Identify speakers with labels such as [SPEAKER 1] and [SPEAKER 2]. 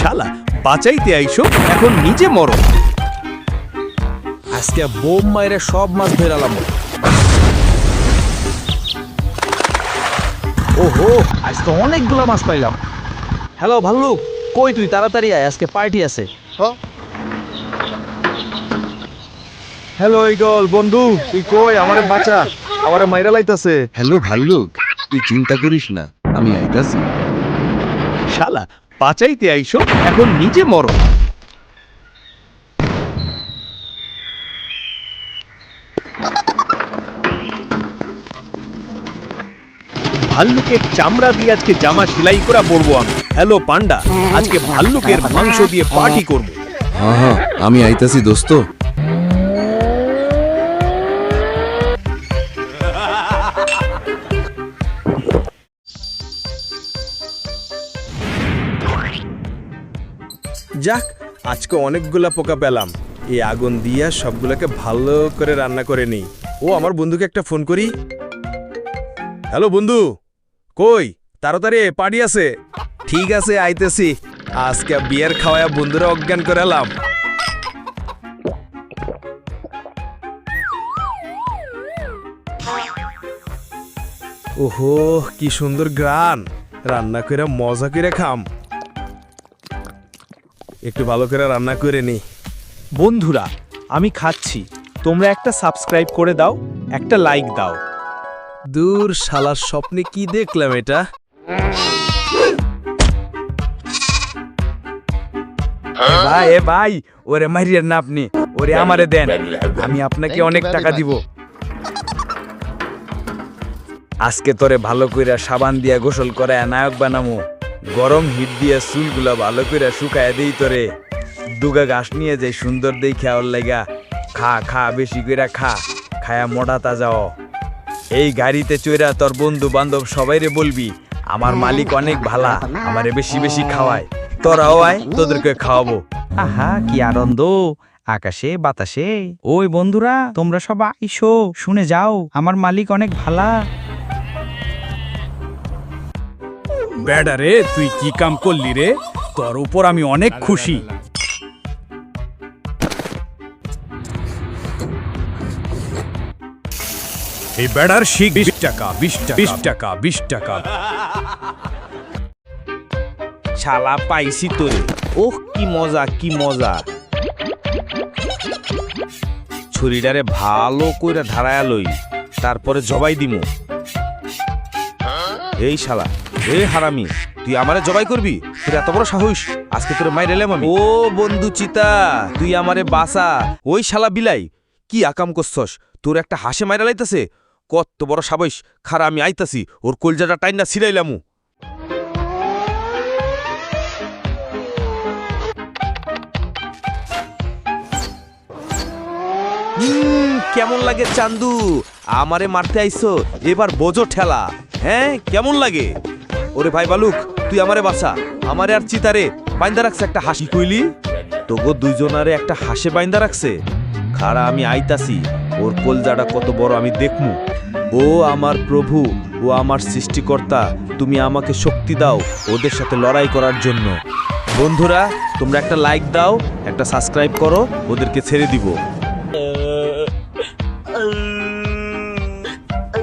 [SPEAKER 1] শালা বাঁচাইতে আইসো এখন নিজে মরো।
[SPEAKER 2] আজকে বোম মাইরে সব মাছ ধরালাম ওহো আজ তো অনেকগুলো মাছ পাইলাম। হ্যালো ভাল্লুক কই তুই? তাড়াতাড়ি আয় আজকে পার্টি আছে।
[SPEAKER 1] হ্যালো ইগল বন্ধু তুই কই? আমারে বাঁচা। আমারে মাইরা লাইতাছে।
[SPEAKER 3] হ্যালো ভাল্লুক তুই চিন্তা করিস না আমি আইতাছি।
[SPEAKER 1] শালা বাঁচাইতে আইসো, এখন নিজে মরো। ভাল্লুকের চামড়া দিয়ে আজকে জামা সেলাই করা পরবো আমি। হ্যালো, পান্ডা, আজকে ভাল্লুকের মাংস দিয়ে পার্টি করব।
[SPEAKER 3] আমি আইতাছি, দোস্ত।
[SPEAKER 1] যাক, আজকে অনেকগুলা পোকা পেলাম। এই আগুন দিয়া সবগুলোকে ভালো করে রান্না করে নেই। ও, আমার বন্ধুকে একটা ফোন করি। হ্যালো বন্ধু, কই? তাড়াতাড়ি, পার্টি আছে? ঠিক আছে, আইতেছি। আজকে বিয়ের খাওয়ায়া বন্ধুরা অজ্ঞান করে এলাম। ওহো, কি সুন্দর গ্রান। রান্না করে মজা করে খাম। একটু ভালো করে রান্না করে নি।
[SPEAKER 4] বন্ধুরা আমি খাচ্ছি। তোমরা একটা সাবস্ক্রাইব করে দাও একটা লাইক দাও।
[SPEAKER 1] দূর শালার স্বপ্নে কি দেখলাম এটা?
[SPEAKER 4] ভাই এ ভাই ওরে মারিয়েন না আপনি ওরে আমারে দেন। আমি আপনাকে অনেক টাকা দিব। আজকে তোরে ভালো কইরা সাবান দিয়া গোসল করে নায়ক বানামু। গরম হিট দিয়া চুলগুলা ভালো করে শুকায় দেই তোরে। দুগা ঘাস নিয়ে যাই সুন্দর দেই খাওয়ার লাগা। খা খা, বেশি করে খা, খায়া মোটা তাজাও এই গাড়িতে চইরা তোর বন্ধু বান্ধব সবাইরে বলবি, আমার মালিক অনেক ভালা, আমারে বেশি বেশি খাওয়ায়। তোরাও আয়, তোদেরকে খাওয়াবো। আহা, কি আনন্দ। আকাশে, বাতাসে। ওই বন্ধুরা, তোমরা সব আইসো, শুনে যাও, আমার মালিক অনেক ভালা। বেডা রে তুই কি কাম করলি রে? তোর উপর আমি অনেক খুশি। এই বেড়ার শিখ বিশ টাকা বিশ টাকা। বিশ টাকা বিশ টাকা। শালা পাইছি তোরে। ওহ কি মজা কি মজা। ছুরিটারে ভালো করে ধারায়া লই তারপরে জবাই দিমু। এই শালা এ হারামি তুই আমারে জবাই করবি? তোর এত বড় সাহস আজকে তোর মাইর এলাম আমি। ও বন্ধু চিতা তুই আমারে বাসা ওই শালা বিলাই কি আকাম করছস? তোর একটা হাসে মাইরা লাইতাছে। কত বড় সাবইস খারা আমি আইতাছি ওর কলজাটা টাইনা ছিলাইলামু কেমন লাগে চান্দু? আমারে মারতে আইছো এবার বোঝো ঠেলা। হ্যাঁ কেমন লাগে? ওরে ভাই বালুক তুই আমারে বাসা আমারে আর চিতারে বাইন্দা রাখছে একটা হাসি। কইলি? তোগো দুইজনারে একটা হাসে বাইন্দা রাখছে। খাড়া আমি আইতাছি ওর কলজাটা কত বড় আমি দেখমু। ও আমার প্রভু ও আমার সৃষ্টিকর্তা তুমি আমাকে শক্তি দাও ওদের সাথে লড়াই করার জন্য। বন্ধুরা তোমরা একটা লাইক দাও একটা সাবস্ক্রাইব করো ওদেরকে ছেড়ে দিব।